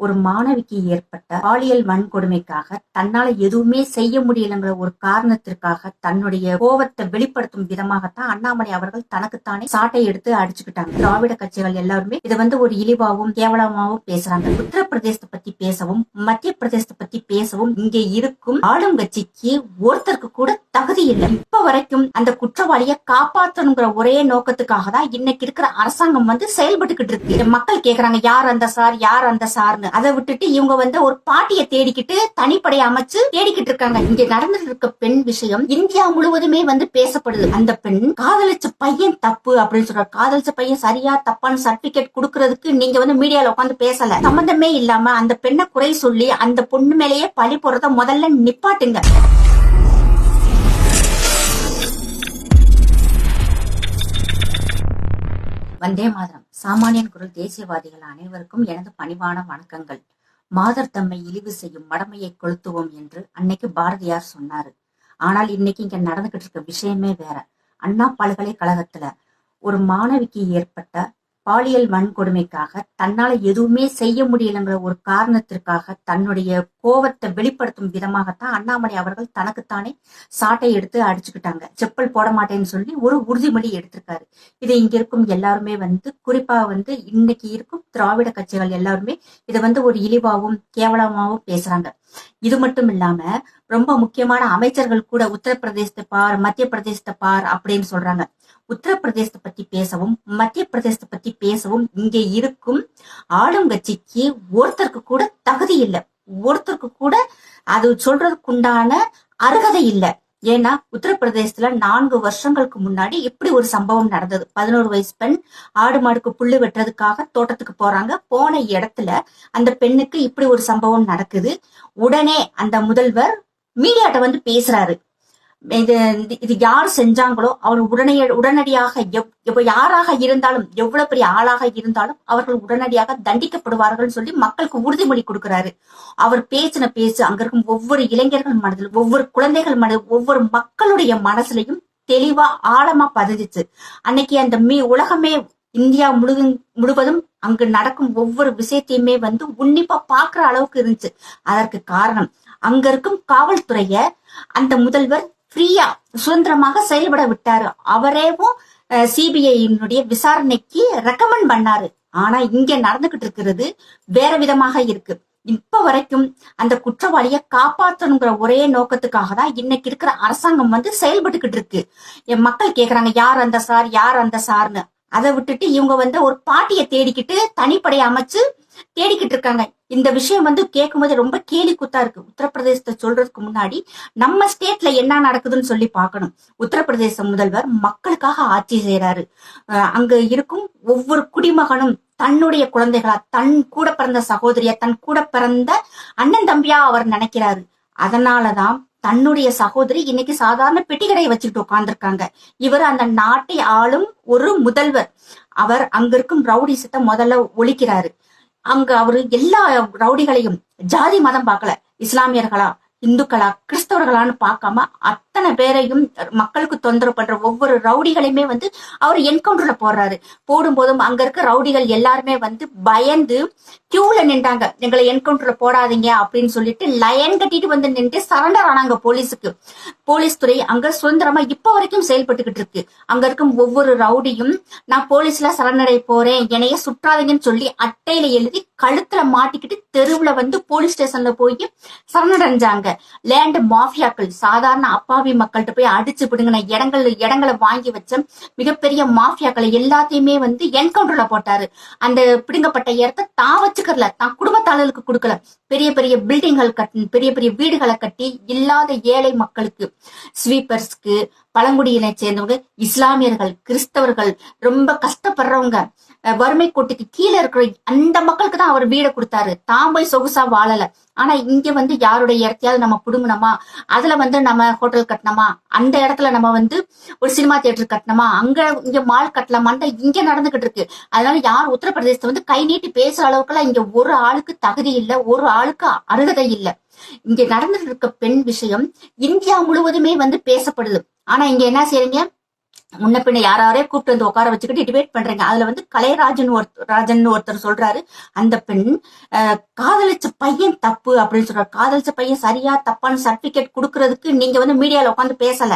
ஒரு மாணவிக்கு ஏற்பட்ட பாலியல் வன்கொடுமைக்காக தன்னால எதுவுமே செய்ய முடியலங்கிற ஒரு காரணத்திற்காக தன்னுடைய கோபத்தை வெளிப்படுத்தும் விதமாகத்தான் அண்ணாமலை அவர்கள் தனக்குத்தானே சாட்டை எடுத்து அடிச்சுக்கிட்டாங்க. திராவிட கட்சிகள் எல்லாருமே இதை வந்து ஒரு இழிவாகவும் கேவலமாகவும் பேசுறாங்க. உத்தரப்பிரதேசத்தை பத்தி பேசவும் மத்திய பிரதேசத்தை பத்தி பேசவும் இங்கே இருக்கும் ஆளும் கட்சிக்கு ஒருத்தருக்கு கூட தகுதி இல்லை. இப்ப வரைக்கும் அந்த குற்றவாளியை காப்பாற்றணுங்கிற ஒரே நோக்கத்துக்காக தான் இன்னைக்கு இருக்கிற அரசாங்கம் வந்து செயல்பட்டுக்கிட்டு இருக்கு. மக்கள் கேக்குறாங்க யார் அந்த சார்? யார் அந்த சார்னு. அதை விட்டுட்டு இவங்க வந்து ஒரு பாட்டியை தேடிக்கிட்டு தனிப்படை அமைச்சு தேடிக்கிட்டு இருக்காங்க. இங்க நடந்துட்டு இருக்க பெண் விஷயம் இந்தியா முழுவதுமே வந்து பேசப்படுது. அந்த பெண் காதலிச்ச பையன் தப்பு அப்படின்னு சொல்ற காதலிச்ச பையன் சரியா தப்பான சர்டிபிகேட் கொடுக்கறதுக்கு நீங்க வந்து மீடியால உட்காந்து பேசல. சம்பந்தமே இல்லாம அந்த பெண்ணை குறை சொல்லி அந்த பொண்ணு மேலேயே பழி போறத முதல்ல நிப்பாட்டுங்க. வந்தே மாதிரம். சாமானியன் குரல் தேசியவாதிகள் அனைவருக்கும் எனது பணிவான வணக்கங்கள். மாதர் தம்மை இழிவு செய்யும் மடமையை கொளுத்துவோம் என்று அன்னைக்கு பாரதியார் சொன்னாரு. ஆனால் இன்னைக்கு இங்க நடந்துகிட்டு இருக்க விஷயமே வேற. அண்ணா பல்கலைக்கழகத்துல ஒரு மாணவிக்கு ஏற்பட்ட பாலியல் வன்கொடுமைக்காக தன்னால எதுவுமே செய்ய முடியலங்கிற ஒரு காரணத்திற்காக தன்னுடைய கோபத்தை வெளிப்படுத்தும் விதமாகத்தான் அண்ணாமலை அவர்கள் தனக்குத்தானே சாட்டை எடுத்து அடிச்சுக்கிட்டாங்க. செப்பல் போட மாட்டேன்னு சொல்லி ஒரு உறுதிமொழி எடுத்திருக்காரு. இது இங்க இருக்கும் எல்லாருமே வந்து குறிப்பா வந்து இன்னைக்கு இருக்கும் திராவிட கட்சிகள் எல்லாருமே இதை வந்து ஒரு இழிவாகவும் கேவலமாகவும் பேசுறாங்க. இது மட்டும் இல்லாம ரொம்ப முக்கியமான அமைச்சர்கள் கூட உத்தரப்பிரதேசத்தை பார் மத்திய பிரதேசத்தை பார் அப்படின்னு சொல்றாங்க. உத்தரப்பிரதேசத்தை பத்தி பேசவும் மத்திய பிரதேசத்தை பத்தி பேசவும் இங்க இருக்கும் ஆளும் கட்சிக்கு ஒருத்தருக்கு கூட தகுதி இல்லை. ஒருத்தருக்கு கூட அது சொல்றதுக்குண்டான அருகதை இல்லை. ஏன்னா உத்தரப்பிரதேசத்துல நான்கு வருஷங்களுக்கு முன்னாடி இப்படி ஒரு சம்பவம் நடந்தது. பதினோரு வயசு பெண் ஆடு மாடுக்கு புல்லு வெட்டுறதுக்காக தோட்டத்துக்கு போறாங்க. போன இடத்துல அந்த பெண்ணுக்கு இப்படி ஒரு சம்பவம் நடக்குது. உடனே அந்த முதல்வர் மீடியாட்ட வந்து பேசுறாரு. இது இது யார் செஞ்சாங்களோ அவர் உடனே உடனடியாக எவ் யாராக இருந்தாலும் எவ்வளவு பெரிய ஆளாக இருந்தாலும் அவர்கள் உடனடியாக தண்டிக்கப்படுவார்கள் சொல்லி மக்களுக்கு உறுதிமொழி கொடுக்கிறாரு. அவர் பேசின பேச்சு அங்க இருக்கும் ஒவ்வொரு இளைஞர்கள் மனதில் ஒவ்வொரு குழந்தைகள் மனதில் ஒவ்வொரு மக்களுடைய மனசுலையும் தெளிவா ஆழமா பதிஞ்சிச்சு. அன்னைக்கு அந்த மீ உலகமே இந்தியா முழு முழுவதும் அங்கு நடக்கும் ஒவ்வொரு விஷயத்தையுமே வந்து உன்னிப்பா பாக்குற அளவுக்கு இருந்துச்சு. அதற்கு காரணம் அங்க இருக்கும் காவல்துறைய அந்த முதல்வர் ஃப்ரீயா சுதந்திரமாக செயல்பட விட்டாரு. அவரேவும் சிபிஐனுடைய விசாரணைக்கு ரெக்கமெண்ட் பண்ணாரு. ஆனா இங்க நடந்துகிட்டு இருக்கிறது வேற விதமாக இருக்கு. இப்ப வரைக்கும் அந்த குற்றவாளியை காப்பாற்றணுங்கிற ஒரே நோக்கத்துக்காக தான் இன்னைக்கு இருக்கிற அரசாங்கம் வந்து செயல்பட்டுக்கிட்டு இருக்கு என் மக்கள் கேக்குறாங்க யார் அந்த சார்? யார் அந்த சார்னு? அதை விட்டுட்டு இவங்க வந்து ஒரு பாட்டியை தேடிக்கிட்டு தனிப்படை அமைச்சு தேடிக்கிட்டு இருக்காங்க இந்த விஷயம் வந்து கேட்கும்போது ரொம்ப கேலி குத்தா இருக்கு. உத்தரப்பிரதேசத்தை சொல்றதுக்கு முன்னாடி நம்ம ஸ்டேட்ல என்ன நடக்குதுன்னு சொல்லி பார்க்கணும். உத்தரப்பிரதேச முதல்வர் மக்களுக்காக ஆட்சி செய்யறாரு அங்க இருக்கும் ஒவ்வொரு குடிமகனும் தன்னுடைய குழந்தைகளா தன் கூட பிறந்த சகோதரியா தன் கூட பிறந்த அண்ணன் தம்பியா அவர் நினைக்கிறாரு. அதனாலதான் தன்னுடைய சகோதரி இன்னைக்கு சாதாரண பெட்டிக்கடையை வச்சுக்கிட்டு உட்கார்ந்துருக்காங்க. இவர் அந்த நாட்டை ஆளும் ஒரு முதல்வர். அவர் அங்க இருக்கும் ரவுடிசத்தை முதல்ல ஒழிக்கிறாரு. அங்க அவரு எல்லா ரவுடிகளையும் ஜாதி மதம் பார்க்கல. இஸ்லாமியர்களா இந்துக்களா கிறிஸ்தவர்களான்னு பார்க்காம அத்தனை பேரையும் மக்களுக்கு தொந்தரவு பண்ற ஒவ்வொரு ரவுடிகளையுமே வந்து அவர் என்கவுண்டர்ல போடுறாரு. போடும்போதும் அங்க இருக்க ரவுடிகள் எல்லாருமே வந்து பயந்து கியூல நின்றாங்க. எங்களை என்கவுண்டர்ல போடாதீங்க அப்படின்னு சொல்லிட்டு லயன் கட்டிட்டு வந்து நின்று சரண்டர் ஆனாங்க போலீஸுக்கு. போலீஸ் துறை அங்க சுதந்திரமா இப்ப வரைக்கும் செயல்பட்டுக்கிட்டு இருக்கு. அங்க இருக்கும் ஒவ்வொரு ரவுடியும் நான் போலீஸ்ல சரணடை போறேன் என்னைய சுற்றாதீங்கன்னு சொல்லி அட்டையில எழுதி கழுத்துல மாட்டிக்கிட்டு தெருவுல வந்து போலீஸ் ஸ்டேஷன்ல போய் சரணடைஞ்சாங்க லேண்ட் மாஃபியாக்கள் சாதாரண அப்பாவி மக்கள்கிட்ட போய் அடிச்சு பிடுங்கின இடங்கள் இடங்களை வாங்கி வச்ச மிகப்பெரிய மாஃபியாக்களை எல்லாத்தையுமே வந்து என்கவுண்டர்ல போட்டாரு. அந்த பிடுங்கப்பட்ட இடத்த தான் வச்சுக்கல தான் குடும்பத்தாளர்களுக்கு கொடுக்கல. பெரிய பெரிய பில்டிங்கள் கட்டி பெரிய பெரிய வீடுகளை கட்டி இல்லாத ஏழை மக்களுக்கு ஸ்வீப்பர்ஸ்க்கு பழங்குடியினை சேர்ந்தவங்க இஸ்லாமியர்கள் கிறிஸ்தவர்கள் ரொம்ப கஷ்டப்படுறவங்க வறுமை கோட்டுக்கு கீழே இருக்கிற அந்த மக்களுக்கு தான் அவர் வீடை கொடுத்தாரு. தான் போய் சொகுசா வாழல. ஆனா இங்க வந்து யாருடைய இடத்தையாவது நம்ம புடுங்கணுமா? அதுல வந்து நம்ம ஹோட்டல் கட்டணுமா? அந்த இடத்துல நம்ம வந்து ஒரு சினிமா தியேட்டர் கட்டணுமா? அங்க இங்க மால் கட்டலாமான் இங்க நடந்துகிட்டு இருக்கு. அதனால யார் உத்தரப்பிரதேசத்தை வந்து கை நீட்டி பேசுற அளவுக்குலாம் இங்க ஒரு ஆளுக்கு தகுதி இல்லை ஒரு ஆளுக்கு அருகதை இல்லை. இங்க நடந்துட்டு இருக்க பெண் விஷயம் இந்தியா முழுவதுமே வந்து பேசப்படுது. ஆனா இங்க என்ன செய்றீங்க? முன்ன பின்ன யாராரே கூப்பிட்டு வந்து உட்கார வச்சுக்கிட்டு டிபேட் பண்றீங்க. அதுல வந்து கலைராஜன் ஒருத்தர் ராஜன் ஒருத்தர் சொல்றாரு. அந்த பெண் காதலிச்ச பையன் தப்பு அப்படின்னு சொல்றாரு. காதலிச்ச பையன் சரியா தப்பான்னு சர்டிபிகேட் கொடுக்கறதுக்கு நீங்க வந்து மீடியால உட்காந்து பேசல.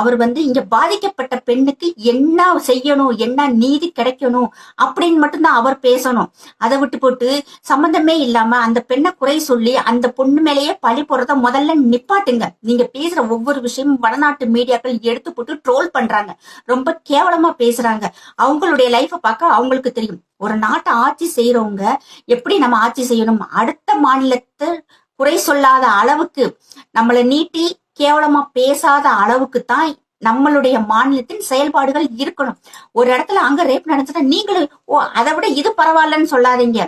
அவர் வந்து இங்க பாதிக்கப்பட்ட பெண்ணுக்கு என்ன செய்யணும் என்ன நீதி கிடைக்கணும் அப்படின்னு மட்டும்தான் அவர் பேசணும். அதை விட்டு போட்டு சம்பந்தமே இல்லாம அந்த பெண்ணை குறை சொல்லி அந்த பொண்ணு மேலேயே பழி போடுறத முதல்ல நிப்பாட்டுங்க. நீங்க பேசுற ஒவ்வொரு விஷயமும் வடநாட்டு மீடியாக்கள் எடுத்து போட்டு ட்ரோல் பண்றாங்க. ரொம்ப கேவலமா பேசுறாங்க. அவங்களுடைய லைஃபை பார்க்க அவங்களுக்கு தெரியும். ஒரு நாட்டை ஆட்சி செய்யறவங்க எப்படி நம்ம ஆட்சி செய்யணும்? அடுத்த மாநிலத்தை குறை சொல்லாத அளவுக்கு நம்மளை நீட்டி கேவலமா பேசாத அளவுக்கு தான் நம்மளுடைய மாநிலத்தின் செயல்பாடுகள் இருக்கணும். ஒரு இடத்துல அங்க ரேப் நடந்துட்டா நீங்களும் ஓ அதை விட இது பரவாயில்லன்னு சொல்லாதீங்க.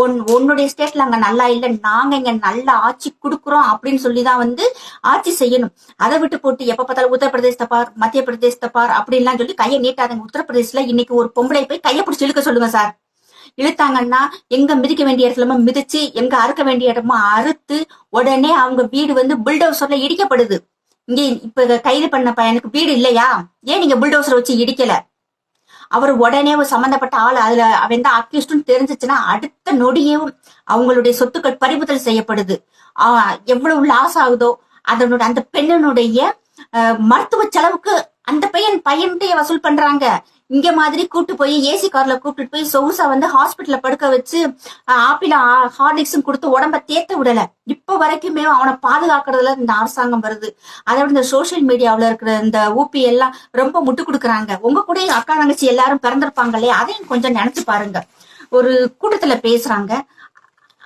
உன் உன்னுடைய ஸ்டேட்ல அங்க நல்லா இல்ல நாங்க இங்க நல்ல ஆட்சி கொடுக்குறோம் அப்படின்னு சொல்லிதான் வந்து ஆட்சி செய்யணும். அதை விட்டு போட்டு எப்ப பார்த்தாலும் உத்தரப்பிரதேசத்தை பார் மத்திய பிரதேசத்தை பார் அப்படின்லாம் சொல்லி கையை நீட்டாதுங்க. உத்தரப்பிரதேசல இன்னைக்கு ஒரு பொம்பளை போய் கையை பிடிச்சி இழுக்க சொல்லுங்க சார். இழுத்தாங்கன்னா எங்க மிதிக்க வேண்டிய இடத்துல மிதிச்சு எங்க அறுக்க வேண்டிய இடமா அறுத்து உடனே அவங்க வீடு வந்து புல்டோசர்ல இடிக்கப்படுது. இங்க இப்ப கைது பண்ண பையனுக்கு வீடு இல்லையா? ஏன் நீங்க புல்டோசர் வச்சு இடிக்கல? அவர் உடனே ஒரு சம்பந்தப்பட்ட ஆள் அதுல அவன் தான் அக்யூஸ்ட்னு தெரிஞ்சிச்சுன்னா அடுத்த நொடியும் அவங்களுடைய சொத்துக்கள் பறிமுதல் செய்யப்படுது. ஆஹ் எவ்வளவு லாஸ் ஆகுதோ அதனுடைய அந்த பெண்ணினுடைய மருத்துவ செலவுக்கு அந்த பையன் பையன்கிட்டயே வசூல் பண்றாங்க. இங்க மாதிரி கூட்டு போய் ஏசி கார்ல கூப்பிட்டு போய் சொகுசா வந்து ஹாஸ்பிட்டல்ல படுக்க வச்சு அஹ், ஆப்பிள ஹார்லிக்ஸும் கொடுத்து உடம்ப தேத்த விடல. இப்ப வரைக்குமே அவனை பாதுகாக்கிறதுல இந்த அரசாங்கம் வருது. அதை விட இந்த சோசியல் மீடியாவில் இருக்கிற இந்த ஊபி எல்லாம் ரொம்ப முட்டு கொடுக்குறாங்க. உங்க கூட அக்கா தங்கச்சி எல்லாரும் பிறந்திருப்பாங்க இல்லையா? அதையும் கொஞ்சம் நினைச்சு பாருங்க. ஒரு கூட்டத்துல பேசுறாங்க.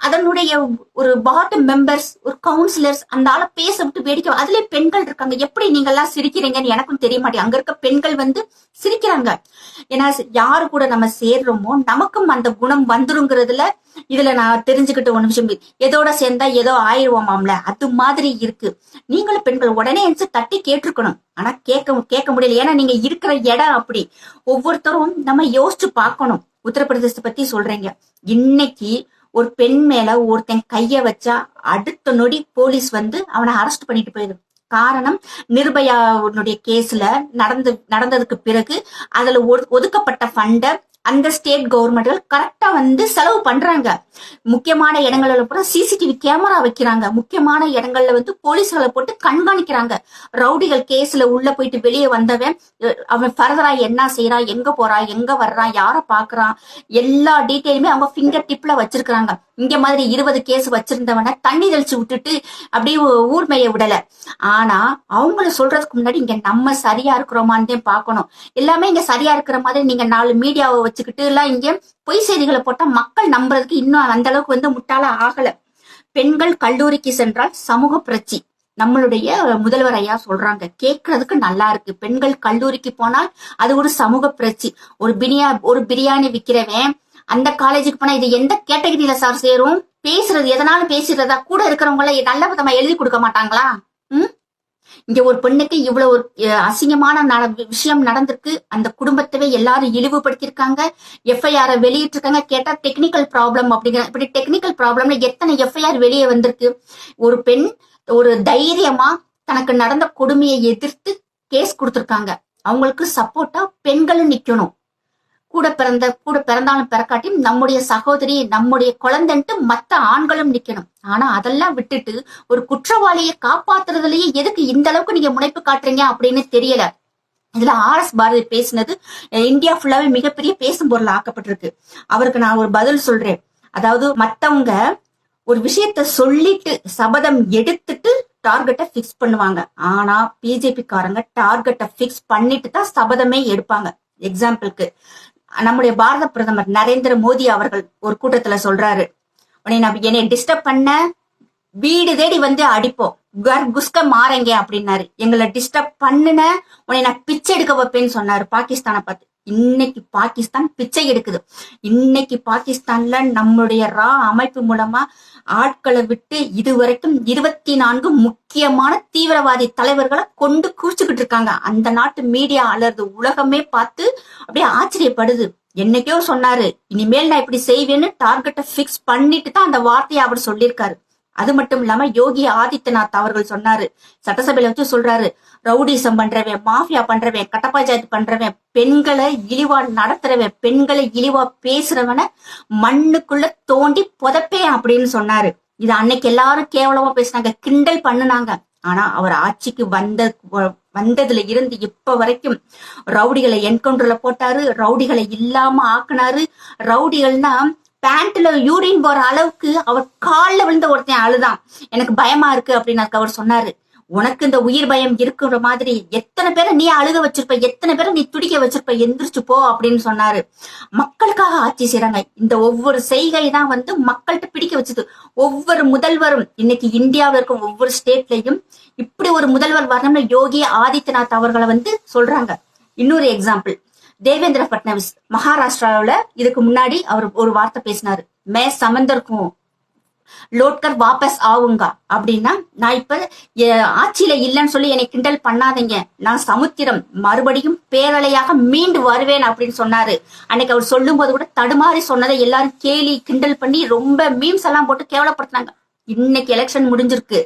அதனுடைய ஒரு பாட்டம் மெம்பர்ஸ் ஒரு கவுன்சிலர்ஸ் அந்த ஆளை பேச விட்டு வேடிக்கை அதுலயே பெண்கள் இருக்காங்க. எப்படி நீங்க எல்லாம் சிரிக்கிறீங்கன்னு எனக்கும் தெரிய மாட்டேங்க அங்க இருக்க பெண்கள் வந்து சிரிக்கிறாங்க. ஏன்னா யாரு கூட நம்ம சேர்றோமோ நமக்கும் அந்த குணம் வந்துருங்கிறதுல இதுல நான் தெரிஞ்சுக்கிட்ட ஒரு நிமிஷம். எதோட சேர்ந்தா ஏதோ ஆயிடுவோமாம்ல? அது மாதிரி இருக்கு. நீங்களும் பெண்கள் உடனே எந்த தட்டி கேட்டிருக்கணும். ஆனா கேட்க கேட்க முடியல. ஏன்னா நீங்க இருக்கிற இடம் அப்படி. ஒவ்வொருத்தரும் நம்ம யோசிச்சு பார்க்கணும். உத்தரப்பிரதேசத்தை பத்தி சொல்றீங்க. இன்னைக்கு ஒரு பெண் மேல ஒருத்தன் கைய வச்சா அடுத்த நொடி போலீஸ் வந்து அவனை அரெஸ்ட் பண்ணிட்டு போயிடும். காரணம் நிர்பயாவுடைய கேஸ்ல நடந்து நடந்ததுக்கு பிறகு அதுல ஒதுக்கப்பட்ட ஃபண்ட அந்த ஸ்டேட் கவர்மெண்ட்கள் கரெக்டா வந்து செலவு பண்றாங்க. முக்கியமான இடங்கள்ல கூட சிசிடிவி கேமரா வைக்கிறாங்க. முக்கியமான இடங்கள்ல வந்து போலீஸ்களை போட்டு கண்காணிக்கிறாங்க. ரவுடிகள் கேஸ்ல உள்ள போயிட்டு வெளியே வந்தவன் அவன் ஃபர்தரா என்ன செய்யறான் எங்க போறான் எங்க வர்றான் யார பாக்குறான் எல்லா டீட்டெயிலுமே அவங்க ஃபிங்கர் டிப்ல வச்சிருக்கிறாங்க. இங்க மாதிரி இருபது கேஸ் வச்சிருந்தவன தண்ணி தெளிச்சு விட்டுட்டு அப்படியே ஊர்மையை விடல. ஆனா அவங்கள சொல்றதுக்கு முன்னாடி இங்க நம்ம சரியா இருக்கிறோமான்னு பார்க்கணும். எல்லாமே இங்க சரியா இருக்கிற மாதிரி நீங்க நாலு மீடியாவை வச்சுக்கிட்டு எல்லாம் இங்க பொய் செய்திகளை போட்டா மக்கள் நம்புறதுக்கு இன்னும் அந்த அளவுக்கு வந்து முட்டாள ஆகல. பெண்கள் கல்லூரிக்கு சென்றால் சமூக பிரச்சி நம்மளுடைய முதல்வர் ஐயா சொல்றாங்க கேட்கறதுக்கு நல்லா இருக்கு. பெண்கள் கல்லூரிக்கு போனால் அது ஒரு சமூக பிரச்சி ஒரு பிரியா ஒரு பிரியாணி விக்கிறவன் அந்த காலேஜுக்கு போனா இது எந்த கேட்டகரியில சார் சேரும்? பேசுறது எதனாலும் பேசுறதா? கூட இருக்கிறவங்க எல்லாம் நல்ல விதமா எழுதி கொடுக்க மாட்டாங்களா? ம்? இங்க ஒரு பெண்ணுக்கு இவ்வளவு ஒரு அசிங்கமான விஷயம் நடந்திருக்கு. அந்த குடும்பத்தவே எல்லாரும் இழிவுபடுத்தியிருக்காங்க. எஃப்ஐஆர் வெளியிட்டிருக்காங்க. கேட்டா டெக்னிக்கல் ப்ராப்ளம் அப்படிங்கிற இப்படி டெக்னிக்கல் ப்ராப்ளம்ல எத்தனை எஃப்ஐஆர் வெளியே வந்திருக்கு? ஒரு பெண் ஒரு தைரியமா தனக்கு நடந்த கொடுமையை எதிர்த்து கேஸ் கொடுத்திருக்காங்க. அவங்களுக்கு சப்போர்ட்டா பெண்களும் நிக்கணும். கூட பிறந்த கூட பிறந்தாலும் பிறக்காட்டியும் நம்முடைய சகோதரி நம்முடைய குழந்தைன்ட்டு மத்த ஆண்களும் நிக்கணும். ஆனா அதெல்லாம் விட்டுட்டு ஒரு குற்றவாளியை காப்பாத்துறதுலயே எதுக்கு இந்த அளவுக்கு நீங்க முனைப்பு காட்டுறீங்க அப்படின்னு தெரியல. இதுல ஆர் எஸ் பாரதி பேசினது இந்தியா ஃபுல்லாவே மிகப்பெரிய பேசும் பொருள் ஆக்கப்பட்டிருக்கு. அவருக்கு நான் ஒரு பதில் சொல்றேன். அதாவது மத்தவங்க ஒரு விஷயத்த சொல்லிட்டு சபதம் எடுத்துட்டு டார்கெட்டை ஃபிக்ஸ் பண்ணுவாங்க. ஆனா பிஜேபி காரங்க டார்கெட்டை ஃபிக்ஸ் பண்ணிட்டு தான் சபதமே எடுப்பாங்க. எக்ஸாம்பிளுக்கு நம்முடைய பாரத பிரதமர் நரேந்திர மோடி அவர்கள் ஒரு கூட்டத்துல சொல்றாரு. உன்னை நான் என்னை டிஸ்டர்ப் பண்ண வீடு தேடி வந்து அடிப்போம். குஸ்க மாறங்க அப்படின்னாரு. எங்களை டிஸ்டர்ப் பண்ணுன உன்னை நான் பிச்சை எடுக்க வைப்பேன்னு சொன்னாரு பாகிஸ்தானை பார்த்து இன்னைக்கு பாகிஸ்தான் பிச்சை எடுக்குது. இன்னைக்கு பாகிஸ்தான்ல நம்மளுடைய ரா அமைப்பு மூலமா ஆட்களை விட்டு இதுவரைக்கும் இருபத்தி நான்கு முக்கியமான தீவிரவாதி தலைவர்களை கொண்டு குவிச்சுக்கிட்டு இருக்காங்க. அந்த நாட்டு மீடியா அலர்து உலகமே பார்த்து அப்படியே ஆச்சரியப்படுது. என்னைக்கோ சொன்னாரு இனிமேல் நான் இப்படி செய்வேன்னு டார்கெட்டை ஃபிக்ஸ் பண்ணிட்டு தான் அந்த வார்த்தையை அவர் சொல்லியிருக்காரு. அது மட்டும் இல்லாம யோகி ஆதித்யநாத் அவர்கள் சொன்னாரு. சட்டசபையில வச்சு சொல்றாரு. ரவுடிசம் பண்றவன் மாஃபியா பண்றவன் கட்ட பண்றவன் பெண்களை இழிவா நடத்துறவன் பெண்களை இழிவா பேசுறவன மண்ணுக்குள்ள தோண்டி புதப்பேன் அப்படின்னு சொன்னாரு. இது அன்னைக்கு எல்லாரும் கேவலமா பேசினாங்க கிண்டல் பண்ணுனாங்க. ஆனா அவர் ஆட்சிக்கு வந்த வந்ததுல இருந்து இப்ப வரைக்கும் ரவுடிகளை என்கவுண்டர்ல போட்டாரு ரவுடிகளை இல்லாம ஆக்குனாரு. ரவுடிகள்னா பேண்ட்ல யூரின் போற அளவுக்கு அவர் கால்ல விழுந்த ஒருத்தன் அழுதான். எனக்கு பயமா இருக்கு அப்படின்னு அவர் சொன்னாரு உனக்கு இந்த உயிர் பயம் இருக்கிற மாதிரி எத்தனை பேரை நீ அழுக வச்சிருப்ப எத்தனை பேரை நீ துடிக்க வச்சிருப்ப எந்திரிச்சு போ அப்படின்னு சொன்னாரு. மக்களுக்காக ஆட்சி செய்றாங்க. இந்த ஒவ்வொரு செய்கை தான் வந்து மக்கள்கிட்ட பிடிக்க வச்சது. ஒவ்வொரு முதல்வரும் இன்னைக்கு இந்தியாவில் இருக்கும் ஒவ்வொரு ஸ்டேட்லயும் இப்படி ஒரு முதல்வர் வரணும்னு யோகி ஆதித்யநாத் அவர்களை வந்து சொல்றாங்க. இன்னொரு எக்ஸாம்பிள் தேவேந்திர பட்னவிஸ் மகாராஷ்டிராவில் இதுக்கு முன்னாடி அவர் ஒரு வார்த்தை பேசினாரு. மே சமந்தர்க்கும் லோட்கர் வாபஸ் ஆவுங்க. அப்படின்னா நான் இப்ப ஆட்சியில இல்லைன்னு சொல்லி என்னை கிண்டல் பண்ணாதீங்க. நான் சமுத்திரம் மறுபடியும் பேரலையாக மீண்டு வருவேன் அப்படின்னு சொன்னாரு. அன்னைக்கு அவர் சொல்லும் போது கூட தடுமாறி சொன்னதை எல்லாரும் கேலி கிண்டல் பண்ணி ரொம்ப மீம்ஸ் எல்லாம் போட்டு கேவலப்படுத்தினாங்க. இன்னைக்கு எலெக்ஷன் முடிஞ்சிருக்கு.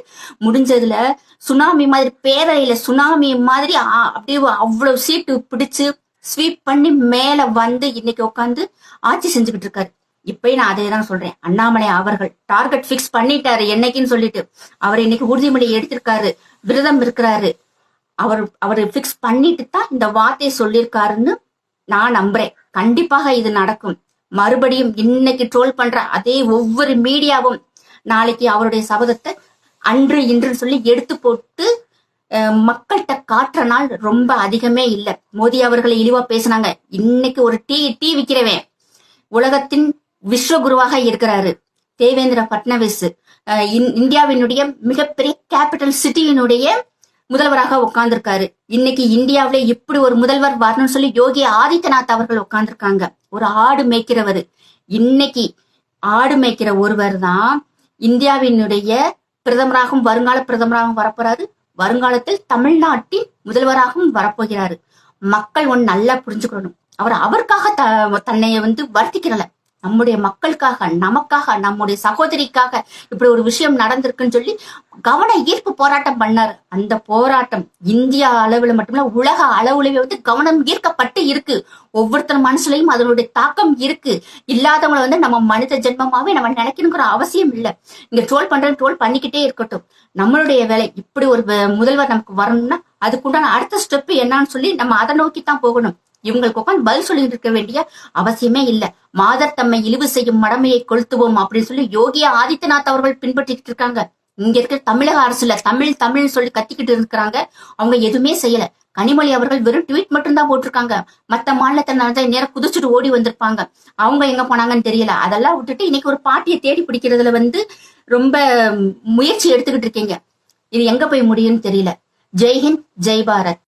முடிஞ்சதுல சுனாமி மாதிரி பேரலையில சுனாமி மாதிரி அப்படியே அவ்வளவு சீட்டு பிடிச்சு ஸ்வீப் பண்ணி மேல வந்து இன்னைக்கு உட்காந்து ஆட்சி செஞ்சுக்கிட்டு இருக்காரு இப்பயும் நான் அதே தான் சொல்றேன். அண்ணாமலை அவர்கள் டார்கெட் ஃபிக்ஸ் பண்ணிட்டாரு என்னைக்குன்னு சொல்லிட்டு. அவர் இன்னைக்கு உறுதிமொழி எடுத்திருக்காரு. விரதம் இருக்கிறாரு. அவர் அவர் ஃபிக்ஸ் பண்ணிட்டு தான் இந்த வார்த்தையை சொல்லியிருக்காருன்னு நான் நம்புறேன். கண்டிப்பாக இது நடக்கும். மறுபடியும் இன்னைக்கு ட்ரோல் பண்ற அதே ஒவ்வொரு மீடியாவும் நாளைக்கு அவருடைய சபதத்தை அன்று இன்று சொல்லி எடுத்து போட்டு மக்கள்கிட்ட காட்டுற நாள் ரொம்ப அதிகமே இல்லை. மோடி அவர்களை இழிவா பேசுனாங்க. இன்னைக்கு ஒரு டீ டீ விக்கிறவன் உலகத்தின் விஸ்வகுருவாக இருக்கிறாரு. தேவேந்திர பட்னவிஸ். இந்- இந்தியாவினுடைய மிகப்பெரிய கேபிட்டல் சிட்டியினுடைய முதல்வராக உட்கார்ந்திருக்காரு. இன்னைக்கு இந்தியாவில இப்படி ஒரு முதல்வர் வரணும்னு சொல்லி யோகி ஆதித்யநாத் அவர்கள் உட்கார்ந்துருக்காங்க. ஒரு ஆடு மேய்க்கிறவர். இன்னைக்கு ஆடு மேய்க்கிற ஒருவர் தான் இந்தியாவினுடைய பிரதமராகவும் வருங்கால பிரதமராகவும் வரப்போறாரு. வருங்காலத்தில் தமிழ்நாட்டின் முதல்வராகவும் வரப்போகிறாரு. மக்கள் ஒன்னு நல்லா புரிஞ்சுக்கணும். அவர் அவருக்காக த தன்னை வந்து வருத்திக்கிறல. நம்முடைய மக்களுக்காக நமக்காக நம்முடைய சகோதரிக்காக இப்படி ஒரு விஷயம் நடந்திருக்குன்னு சொல்லி கவன ஈர்ப்பு போராட்டம் பண்ணாரு. அந்த போராட்டம் இந்தியா அளவுல மட்டுமில்ல உலக அளவுலவே வந்து கவனம் ஈர்க்கப்பட்டு இருக்கு. ஒவ்வொருத்தர் மனசுலயும் அதனுடைய தாக்கம் இருக்கு. இல்லாதவங்களை வந்து நம்ம மனித ஜென்மமாவே நம்ம நினைக்கணுங்கிற அவசியம் இல்லை. இங்க ட்ரோல் பண்றேன் ட்ரோல் பண்ணிக்கிட்டே இருக்கட்டும். நம்மளுடைய வேலை இப்படி ஒரு முதல்வர் நமக்கு வரணும்னா அதுக்குண்டான அடுத்த ஸ்டெப் என்னன்னு சொல்லி நம்ம அதை நோக்கி தான் போகணும். இவங்களுக்கு உட்காந்து பதில் சொல்லிட்டு இருக்க வேண்டிய அவசியமே இல்ல. மாதர் தம்மை இழிவு செய்யும் மடமையை கொளுத்துவோம் அப்படின்னு சொல்லி யோகி ஆதித்யநாத் அவர்கள் பின்பற்றிட்டு இருக்காங்க. இங்க இருக்க தமிழக அரசுல தமிழ் தமிழ் சொல்லி கத்திக்கிட்டு இருக்கிறாங்க. அவங்க எதுவுமே செய்யல. கனிமொழி அவர்கள் வெறும் ட்வீட் மட்டும்தான் போட்டிருக்காங்க. மத்த மாநிலத்தை நடந்த நேரம் குதிச்சுட்டு ஓடி வந்திருப்பாங்க. அவங்க எங்க போனாங்கன்னு தெரியல. அதெல்லாம் விட்டுட்டு இன்னைக்கு ஒரு பாட்டியை தேடி பிடிக்கிறதுல வந்து ரொம்ப முயற்சி எடுத்துக்கிட்டு இருக்கீங்க. இது எங்க போய் முடியும்னு தெரியல. ஜெய்ஹிந்த் ஜெய் பாரத்.